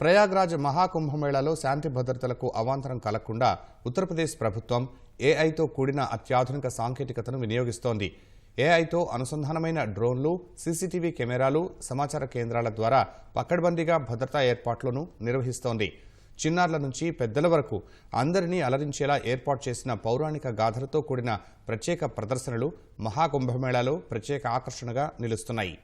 ప్రయాగ్రాజ్ మహాకుంభమేళాలో శాంతి భద్రతలకు అవాంతరం కలగకుండా ఉత్తరప్రదేశ్ ప్రభుత్వం ఏఐతో కూడిన అత్యాధునిక సాంకేతికతను వినియోగిస్తోంది. ఏఐతో అనుసంధానమైన డ్రోన్లు సీసీటీవీ కెమెరాలు సమాచార కేంద్రాల ద్వారా పకడ్బందీగా భద్రతా ఏర్పాట్లను నిర్వహిస్తోంది. చిన్నారుల నుంచి పెద్దల వరకు అందరినీ అలరించేలా ఏర్పాటు చేసిన పౌరాణిక గాథలతో కూడిన ప్రత్యేక ప్రదర్శనలు మహాకుంభమేళాలో ప్రత్యేక ఆకర్షణగా నిలుస్తున్నాయి.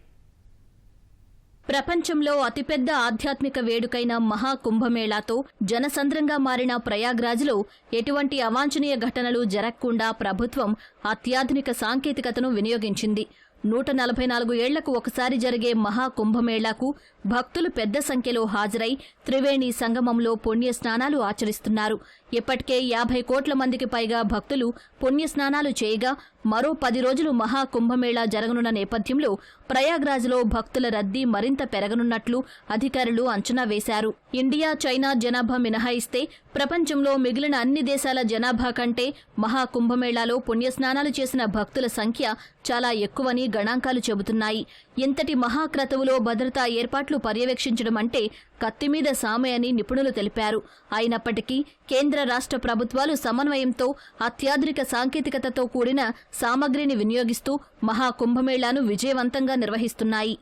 ప్రపంచంలో అతిపెద్ద ఆధ్యాత్మిక వేడుకైన మహాకుంభమేళాతో జనసంద్రంగా మారిన ప్రయాగ్రాజ్లో ఎటువంటి అవాంఛనీయ ఘటనలు జరగకుండా ప్రభుత్వం అత్యాధునిక సాంకేతికతను వినియోగించింది. నూట నలభై నాలుగు ఏళ్ళకు ఒకసారి జరిగే మహాకుంభమేళాకు భక్తులు పెద్ద సంఖ్యలో హాజరై త్రివేణి సంగమంలో పుణ్య స్నానాలు ఆచరిస్తున్నారు. ఇప్పటికే యాభై కోట్ల మందికి పైగా భక్తులు పుణ్య స్నానాలు చేయగా మరో పది రోజులు మహాకుంభమేళా జరగనున్న నేపథ్యంలో ప్రయాగ్రాజ్లో భక్తుల రద్దీ మరింత పెరగనున్నట్లు అధికారులు అంచనా వేశారు. ఇండియా చైనా జనాభా మినహాయిస్తే ప్రపంచంలో మిగిలిన అన్ని దేశాల జనాభా కంటే మహాకుంభమేళాలో పుణ్యస్నానాలు చేసిన భక్తుల సంఖ్య చాలా ఎక్కువని గణాంకాలు చెబుతున్నాయి. ఇంతటి మహాక్రతువులో భద్రతా ఏర్పాట్లు పర్యవేక్షించడం అంటే కత్తిమీద సామె అని నిపుణులు తెలిపారు. అయినప్పటికీ కేంద్ర రాష్ట్ర ప్రభుత్వాలు సమన్వయంతో అత్యాధునిక సాంకేతికతతో కూడిన సామగ్రిని వినియోగిస్తూ మహాకుంభమేళాను విజయవంతంగా నిర్వహిస్తున్నాయి.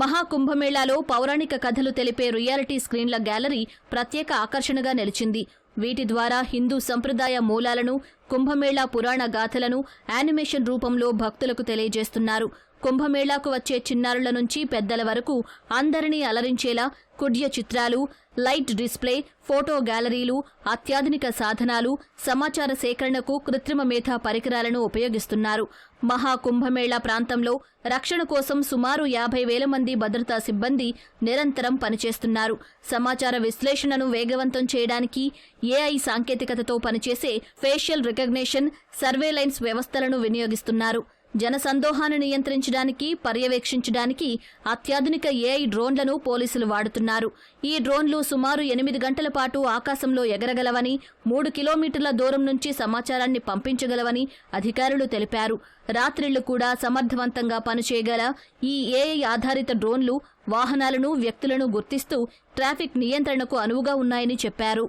మహాకుంభమేళాలో పౌరాణిక కథలు తెలిపే రియాలిటీ స్క్రీన్ల గ్యాలరీ ప్రత్యేక ఆకర్షణగా నిలిచింది. వీటి ద్వారా హిందూ సంప్రదాయ మూలాలను కుంభమేళా పురాణ గాథలను యానిమేషన్ రూపంలో భక్తులకు తెలియజేస్తున్నారు. కుంభమేళాకు వచ్చే చిన్నారుల నుంచి పెద్దల వరకు అందరినీ అలరించేలా కుడ్య చిత్రాలు లైట్ డిస్ప్లే ఫోటో గ్యాలరీలు అత్యాధునిక సాధనాలు సమాచార సేకరణకు కృత్రిమ మేధా పరికరాలను ఉపయోగిస్తున్నారు. మహాకుంభమేళా ప్రాంతంలో రక్షణ కోసం సుమారు యాభై వేల మంది భద్రతా సిబ్బంది నిరంతరం పనిచేస్తున్నారు. సమాచార విశ్లేషణను వేగవంతం చేయడానికి ఏఐ సాంకేతికతతో పనిచేసే ఫేషియల్ రికగ్నిషన్ సర్వేలైన్స్ వ్యవస్థలను వినియోగిస్తున్నారు. జనసందోహాన్ని నియంత్రించడానికి పర్యవేక్షించడానికి అత్యాధునిక ఏఐ డ్రోన్లను పోలీసులు వాడుతున్నారు. ఈ డ్రోన్లు సుమారు ఎనిమిది గంటల పాటు ఆకాశంలో ఎగరగలవని మూడు కిలోమీటర్ల దూరం నుంచి సమాచారాన్ని పంపించగలవని అధికారులు తెలిపారు. రాత్రిళ్ళు కూడా సమర్థవంతంగా పనిచేయగల ఈ ఏఐ ఆధారిత డ్రోన్లు వాహనాలను వ్యక్తులను గుర్తిస్తూ ట్రాఫిక్ నియంత్రణకు అనువుగా ఉన్నాయని చెప్పారు.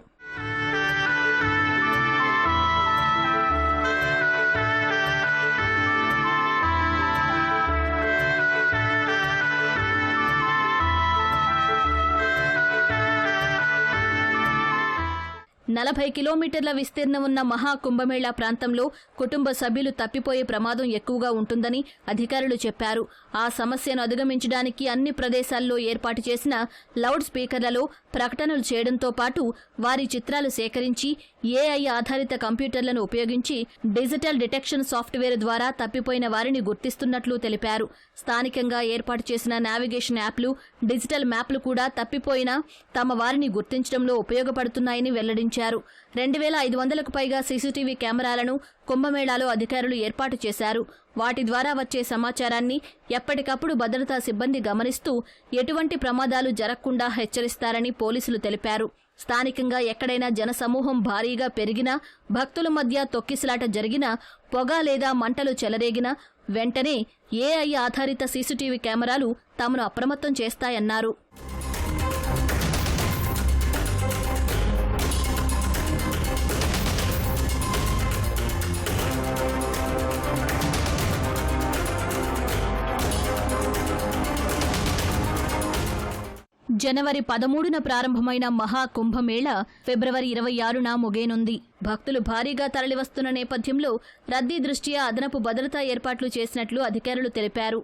నలభై కిలోమీటర్ల విస్తీర్ణం ఉన్న మహాకుంభమేళా ప్రాంతంలో కుటుంబ సభ్యులు తప్పిపోయే ప్రమాదం ఎక్కువగా ఉంటుందని అధికారులు చెప్పారు. ఆ సమస్యను అధిగమించడానికి అన్ని ప్రదేశాల్లో ఏర్పాటు చేసిన లౌడ్ స్పీకర్లలో ప్రకటనలు చేయడంతో పాటు వారి చిత్రాలు సేకరించి ఏఐ ఆధారిత కంప్యూటర్లను ఉపయోగించి డిజిటల్ డిటెక్షన్ సాఫ్ట్వేర్ ద్వారా తప్పిపోయిన వారిని గుర్తిస్తున్నట్లు తెలిపారు. స్థానికంగా ఏర్పాటు చేసిన నావిగేషన్ యాప్లు డిజిటల్ మ్యాప్లు కూడా తప్పిపోయిన తమ వారిని గుర్తించడంలో ఉపయోగపడుతున్నాయని వెల్లడించారు. రెండు వేల ఐదు వందలకు పైగా సీసీటీవీ కెమెరాలను కుంభమేళాలో అధికారులు ఏర్పాటు చేశారు. వాటి ద్వారా వచ్చే సమాచారాన్ని ఎప్పటికప్పుడు భద్రతా సిబ్బంది గమనిస్తూ ఎటువంటి ప్రమాదాలు జరగకుండా హెచ్చరిస్తారని పోలీసులు తెలిపారు. స్థానికంగా ఎక్కడైనా జనసమూహం భారీగా పెరిగినా భక్తుల మధ్య తొక్కిసలాట జరిగినా పొగ లేదా మంటలు చెలరేగినా వెంటనే ఏఐ ఆధారిత సీసీటీవీ కెమెరాలు తమను అప్రమత్తం చేస్తాయన్నారు. జనవరి పదమూడున ప్రారంభమైన మహాకుంభమేళ ఫిబ్రవరి ఇరవై ఆరున ముగేనుంది భక్తులు భారీగా తరలివస్తున్న నేపథ్యంలో రద్దీ దృష్ట్యా అదనపు భద్రతా ఏర్పాట్లు చేసినట్లు అధికారులు తెలిపారు.